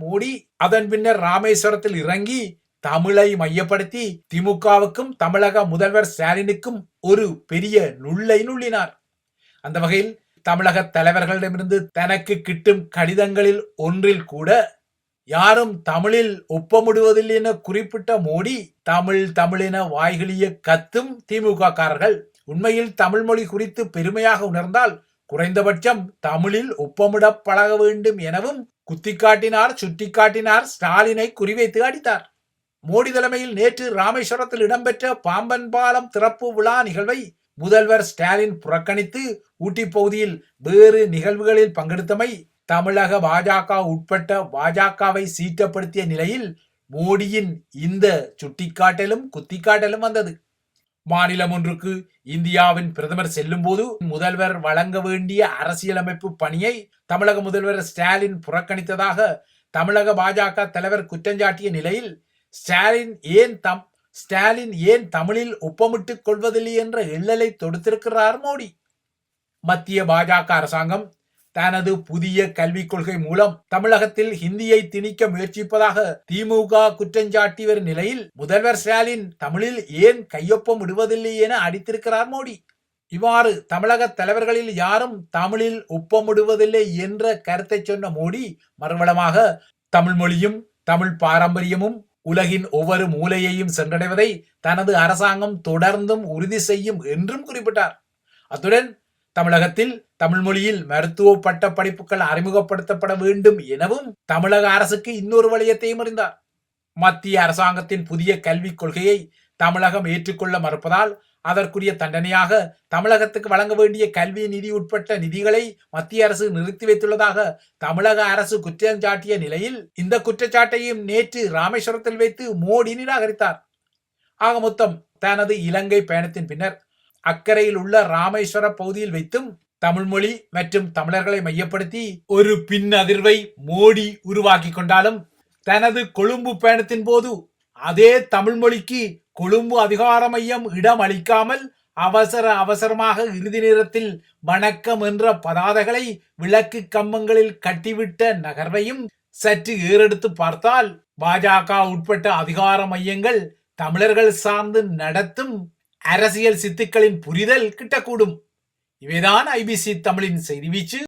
மோடி அதன் பின்னர் ராமேஸ்வரத்தில் இறங்கி தமிழை மையப்படுத்தி திமுகவுக்கும் தமிழக முதல்வர் ஸ்டாலினுக்கும் ஒரு பெரிய நுள்ளை நுள்ளினார். அந்த வகையில் தமிழக தலைவர்களிடமிருந்து தனக்கு கிட்டும் கடிதங்களில் ஒன்றில் கூட யாரும் தமிழில் ஒப்பமிடுவதில்லை என குறிப்பிட்ட மோடி தமிழ் தமிழின வாய்களிய கத்தும் திமுக காரர்கள் உண்மையில் தமிழ் மொழி குறித்து பெருமையாக உணர்ந்தால் குறைந்தபட்சம் தமிழில் ஒப்பமிட பழக வேண்டும் எனவும் குத்திக்காட்டினார் சுட்டிக்காட்டினார் ஸ்டாலினை குறிவைத்து அடித்தார். மோடி தலைமையில் நேற்று ராமேஸ்வரத்தில் இடம்பெற்ற பாம்பன் பாலம் திறப்பு விழா நிகழ்வை முதல்வர் ஸ்டாலின் புறக்கணித்து ஊட்டி பகுதியில் வேறு நிகழ்வுகளில் பங்கெடுத்தமை தமிழக பாஜக உட்பட்ட பாஜகவை சீற்றப்படுத்திய நிலையில் மோடியின் இந்த சுட்டிக்காட்டலும் குத்திக்காட்டலும் வந்தது. மாநிலம் ஒன்றுக்கு இந்தியாவின் பிரதமர் செல்லும்போது முதல்வர் வழங்க வேண்டிய அரசியலமைப்பு பணியை தமிழக முதல்வர் ஸ்டாலின் புறக்கணித்ததாக தமிழக பாஜக தலைவர் குற்றஞ்சாட்டிய நிலையில் ஸ்டாலின் ஏன் தம் ஸ்டாலின் ஏன் தமிழில் ஒப்பமிட்டுக் கொள்வதில்லை என்ற எள்ளலை தொடுத்திருக்கிறார் மோடி? மத்திய பாஜக அரசாங்கம் தனது புதிய கல்விக் கொள்கை மூலம் தமிழகத்தில் ஹிந்தியை திணிக்க முயற்சிப்பதாக திமுக குற்றஞ்சாட்டி வரும் நிலையில் முதல்வர் ஸ்டாலின் தமிழில் ஏன் கையொப்பம் விடுவதில்லை என அடித்திருக்கிறார் மோடி. இவ்வாறு தமிழக தலைவர்களில் யாரும் தமிழில் ஒப்பமிடுவதில்லை என்ற கருத்தை சொன்ன மோடி மறுவளமாக தமிழ் மொழியும் தமிழ் பாரம்பரியமும் உலகின் ஒவ்வொரு மூலையையும் சென்றடைவதை தனது அரசாங்கம் தொடர்ந்தும் உறுதி செய்யும் என்றும் குறிப்பிட்டார். அத்துடன் தமிழகத்தில் தமிழ் மொழியில் மருத்துவ பட்ட படிப்புகள் அறிமுகப்படுத்தப்பட வேண்டும் எனவும் தமிழக அரசுக்கு இன்னொரு வழியத்தையும் அறிந்தார் மத்திய அரசாங்கத்தின் புதிய கல்விக் கொள்கையை தமிழகம் ஏற்றுக்கொள்ள மறுப்பதால் அதற்குரிய தண்டனையாக தமிழகத்துக்கு வழங்க வேண்டிய கல்வி நிதி உட்பட்ட நிதிகளை மத்திய அரசு நிறுத்தி வைத்துள்ளதாக தமிழக அரசு குற்றம் சாட்டிய நிலையில் இந்த குற்றச்சாட்டையும் நேற்று ராமேஸ்வரத்தில் வைத்து மோடி நிராகரித்தார். ஆக மொத்தம் தனது இலங்கை பயணத்தின் பின்னர் அக்கறையில் உள்ள ராமேஸ்வர பகுதியில் வைத்தும் தமிழ்மொழி மற்றும் தமிழர்களை மையப்படுத்தி ஒரு பின் அதிர்வை மோடி உருவாக்கி கொண்டாலும் தனது கொழும்பு பயணத்தின் போது அதே தமிழ்மொழிக்கு கொழும்பு அதிகார மையம் இடம் அளிக்காமல் அவசர அவசரமாக இறுதி நேரத்தில் வணக்கம் என்ற பதாதைகளை விளக்கு கம்பங்களில் கட்டிவிட்ட நகர்வையும் சற்று ஏறெடுத்து பார்த்தால் பாஜக உட்பட்ட அதிகார மையங்கள் தமிழர்கள் சார்ந்து நடத்தும் அரசியல் சித்துக்களின் புரிதல் கிட்டக்கூடும். இவைதான் ஐபிசி தமிழின் செய்தி வீச்சு.